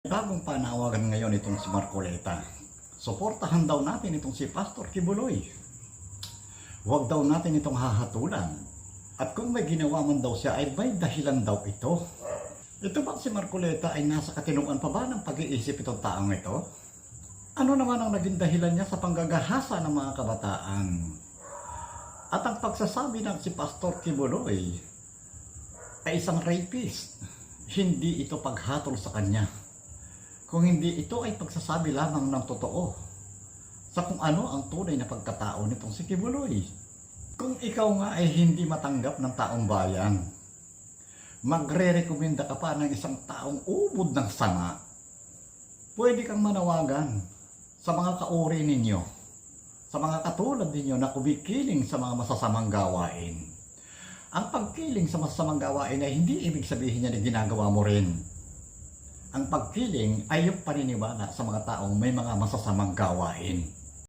Bagong panawagan ngayon itong si Marcoleta. Suportahan daw natin itong si Pastor Kibuloy. Huwag daw natin itong hahatulan. At kung may ginawa man daw siya ay may dahilan daw ito. Ito ba si Marcoleta ay nasa katinuan pa ba ng pag-iisip itong taong ito? Ano naman ang naging dahilan niya sa panggagahasa ng mga kabataan? At ang pagsasabi ng si Pastor Kibuloy ay isang rapist. Hindi ito paghatol sa kanya. Kung hindi ito ay pagsasabi lamang ng totoo sa kung ano ang tunay na pagkatao nitong si Kibuloy. Kung ikaw nga ay hindi matanggap ng taong bayan, magre-rekomenda ka pa ng isang taong ubod ng sama, pwede kang manawagan sa mga kauri ninyo, sa mga katulad ninyo na kumikiling sa mga masasamang gawain. Ang pagkiling sa masasamang gawain ay hindi ibig sabihin niya na ginagawa mo rin. Ang pagkiling ay yung paniniwala sa mga taong may mga masasamang gawain.